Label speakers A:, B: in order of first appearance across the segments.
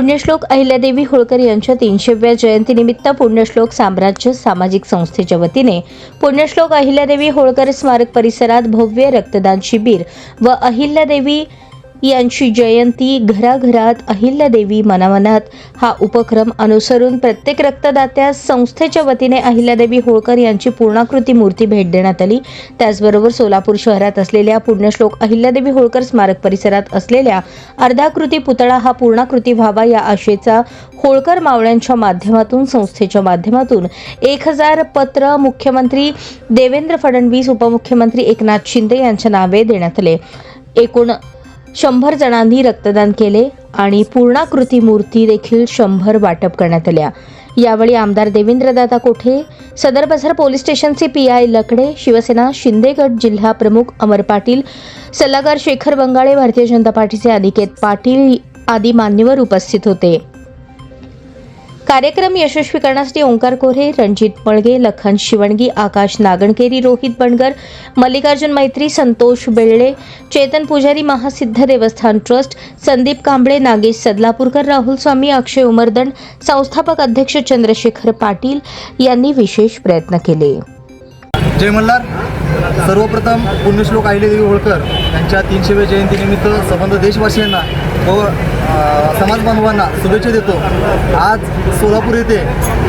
A: पुण्यश्लोक अहिल्यादेवी होळकर यांच्या तीनशेव्या जयंतीनिमित्त पुण्यश्लोक साम्राज्य सामाजिक संस्थेच्या वतीने पुण्यश्लोक अहिल्यादेवी होळकर स्मारक परिसरात भव्य रक्तदान शिबिर व अहिल्यादेवी यांची जयंती घराघरात अहिल्यादेवी मनामनात. हा उपक्रम अनुसरून प्रत्येक रक्तदात्यास संस्थेच्या वतीने अहिल्यादेवी होळकर यांची पूर्णाकृती मूर्ती भेट देण्यात आली. त्याचबरोबर सोलापूर शहरात असलेल्या पुण्यश्लोक अहिल्यादेवी होळकर स्मारक परिसरात असलेल्या अर्धाकृती पुतळा हा पूर्णाकृती व्हावा या आशेचा होळकर मावळ्यांच्या माध्यमातून संस्थेच्या माध्यमातून एक हजार पत्र मुख्यमंत्री देवेंद्र फडणवीस उपमुख्यमंत्री एकनाथ शिंदे यांच्या नावे देण्यात आले. एकूण शंभर जणांनी रक्तदान केले आणि पूर्णाकृती मूर्ती देखील शंभर वाटप करण्यात आल्या. यावेळी आमदार देवेंद्रदादा कोठे सदर बाजार पोलीस स्टेशनचे पी आय लकडे शिवसेना शिंदेगड जिल्हा प्रमुख अमर पाटील सल्लागार शेखर बंगाळे भारतीय जनता पार्टीचे अनिकेत पाटील आदी मान्यवर उपस्थित होते. कार्यक्रम यशस्वी करण्यासाठी ओंकार कोरे रणजित मळगे लखन शिवणगी आकाश नागणकेरी रोहित बणगर मल्लिकार्जुन मैत्री संतोष बेळ्ळे चेतन पुजारी महासिद्ध देवस्थान ट्रस्ट संदीप कांबळे नागेश सदलापूरकर राहुल स्वामी अक्षय उमरदंड संस्थापक अध्यक्ष चंद्रशेखर पाटील यांनी विशेष प्रयत्न केले.
B: जय मल्हार. सर्वप्रथम पुण्यश्लोक अहिल्यादेवी होळकर. यांच्या तीनशेव्या जयंतीनिमित्त संबंध देशवासियांना व समाज बांधवांना शुभेच्छा देतो. आज सोलापूर येथे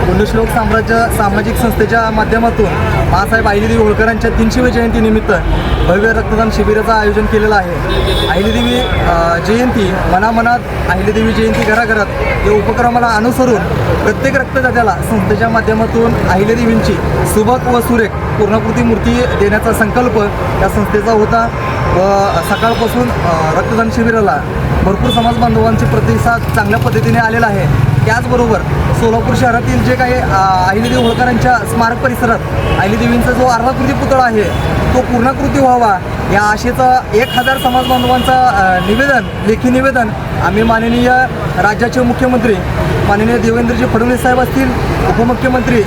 B: पुण्यश्लोक साम्राज्य सामाजिक संस्थेच्या माध्यमातून बाळासाहेब आहिलीदेवी होळकरांच्या तीनशेव्या जयंतीनिमित्त भव्य रक्तदान शिबिराचं आयोजन केलेलं आहे. आहिलीदेवी जयंती मनामनात आहिलीदेवी जयंती घराघरात या उपक्रमाला अनुसरून प्रत्येक रक्तदात्याला संस्थेच्या माध्यमातून अहिल्यादेवींची सुबक व सुरेख पूर्णाकृती मूर्ती देण्याचा संकल्प या संस्थेचा होता. व सकाळपासून रक्तदान शिबिराला भरपूर समाज बांधवांचे प्रतिसाद चांगल्या पद्धतीने आलेला आहे. त्याचबरोबर सोलापूर शहरातील जे काही अ, अहिल्यादेवी होळकरांच्या स्मारक परिसरात अहिल्यादेवींचा जो अर्धाकृती पुतळा आहे तो पूर्णाकृती व्हावा या आशेचा एक हजार समाजबांधवांचं निवेदन लेखी निवेदन आम्ही माननीय राज्याचे मुख्यमंत्री माननीय देवेंद्रजी फडणवीस साहेब असतील उपमुख्यमंत्री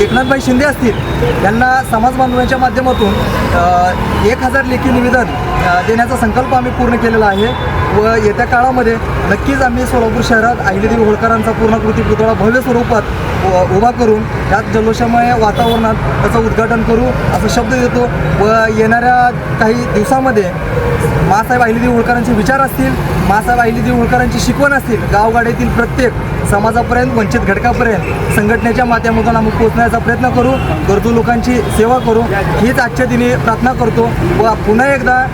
B: एकनाथभाई शिंदे असतील यांना समाज बांधवांच्या माध्यमातून एक हजार लेखी निवेदन देण्याचा संकल्प आम्ही पूर्ण केलेला आहे व येत्या काळामध्ये नक्कीच आम्ही सोलापूर शहरात अहिल्यादेवी होळकरांचा पूर्णकृती पुतळा भव्य स्वरूपात उभा करून त्यात जल्लोषमय वातावरणात त्याचं उद्घाटन करू असं शब्द देतो. व येणाऱ्या काही दिवसामध्ये मासाहेब अहिल्यादेवी होळकरांचे विचार असतील मासाहेब अहिल्यादेवी होळकरांची शिकवण असतील गावगाड्यातील प्रत्येक समाजापर्यंत वंचित घटकापर्यंत संघटनेच्या माध्यमातून आम्ही पोहोचण्याचा प्रयत्न करू गरजू लोकांची सेवा करू हीच आजच्या दिनी प्रार्थना करतो. व पुन्हा एकदा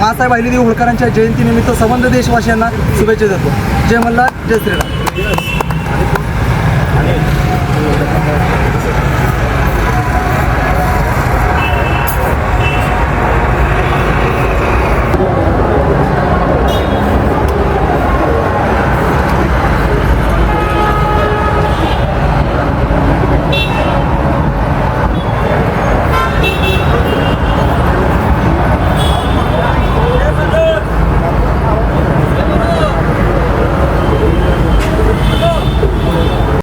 B: मासाहेब अहिल्यादेवी होळकरांच्या जयंतीनिमित्त संबंध देशवासियांना शुभेच्छा देतो. जय मल्हार जय श्रीराम.